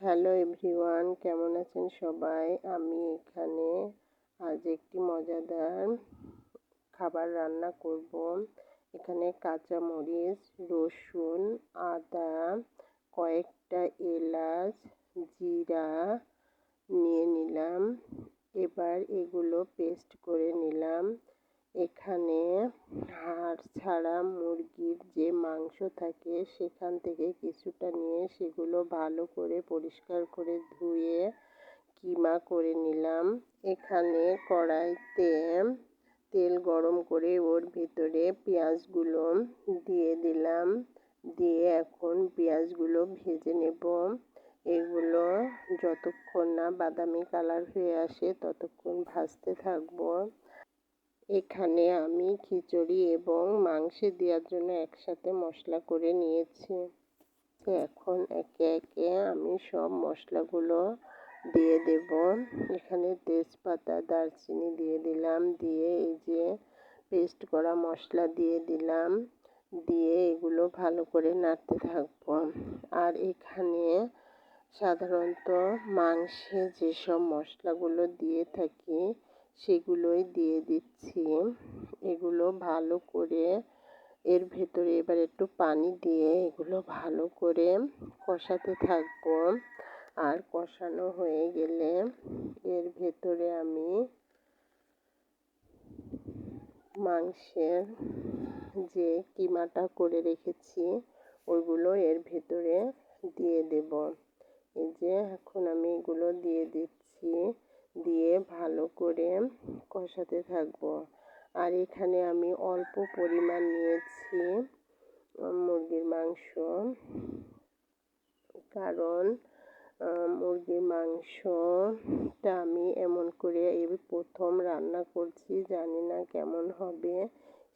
Hello everyone কেমন আছেন সবাই? আমি এখানে আজ একটি মজাদার খাবার রান্না করব। এখানে কাঁচা মরিচ রসুন, আদা, কয়েকটা এলাচ, জিরা নিয়ে নিলাম। এবার এগুলো পেস্ট করে নিলাম। এখানে হাড় ছাড়া মুরগির যে মাংস থাকে, সেখান থেকে কিছুটা নিয়ে সেগুলো ভালো করে পরিষ্কার করে ধুয়ে কিমা করে নিলাম। এখানে কড়াইতে তেল গরম করে ওর ভিতরে পেঁয়াজগুলো দিয়ে দিলাম। দিয়ে এখন পেঁয়াজগুলো ভেজে নেব। এগুলো যতক্ষণ না বাদামি কালার হয়ে আসে, ততক্ষণ ভাজতে থাকব। এখানে আমি খিচুড়ি এবং মাংসে দেওয়ার জন্য একসাথে মশলা করে নিয়েছি। এখন একে একে আমি সব মশলাগুলো দিয়ে দেব। এখানে তেজপাতা, দারচিনি দিয়ে দিলাম, দিয়ে এই যে পেস্ট করা মশলা দিয়ে দিলাম, দিয়ে এগুলো ভালো করে নাড়তে থাকব। আর এখানে সাধারণত মাংসে যেসব মশলাগুলো দিয়ে থাকি সেগুলোই দিয়ে দিচ্ছি। এগুলো ভালো করে এর ভেতরে এবার একটু পানি দিয়ে এগুলো ভালো করে কষাতে থাকব। আর কষানো হয়ে গেলে এর ভেতরে আমি মাংসের যে কিমাটা করে রেখেছি ওইগুলো এর ভেতরে দিয়ে দেব। এই যে এখন আমি এগুলো দিয়ে দিচ্ছি। দিয়ে করে কষাতে থাকব। আর এখানে আমি অল্প পরিমাণ নিয়েছি মুরগির মাংস। কারণ মুরগির মাংসটা আমি এমন করে এই প্রথম রান্না করছি, জানি না কেমন হবে।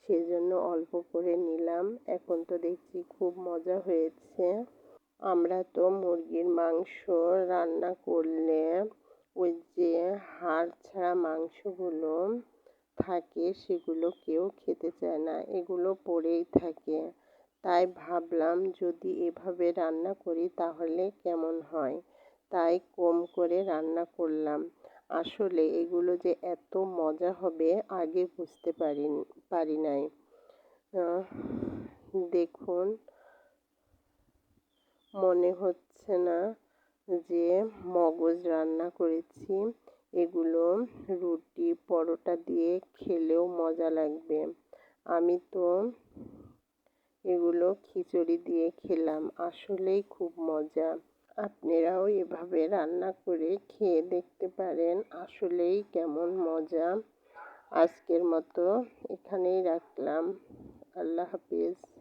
সেজন্য অল্প করে নিলাম। এখন তো দেখছি খুব মজা হয়েছে। আমরা তো মুরগির মাংস রান্না করলে ওই যে হাড় ছাড়া মাংসগুলো থাকে, সেগুলো কেউ খেতে চায় না। এগুলো পড়েই থাকে। তাই ভাবলাম যদি এভাবে রান্না করি তাহলে কেমন হয়? তাই কম করে রান্না করলাম। আসলে এগুলো যে এত মজা হবে আগে বুঝতে পারি পারি নাই। দেখুন, মনে হচ্ছে না। যে মগজ রান্না করেছি, এগুলো রুটি, পরোটা দিয়ে খেলেও মজা লাগবে। আমি তো এগুলো খিচুড়ি দিয়ে খেলাম, আসলেই খুব মজা। আপনারাও এভাবে রান্না করে খেয়ে দেখতে পারেন, আসলেই কেমন মজা। আজকের মতো এখানেই রাখলাম। আল্লাহ হাফিজ।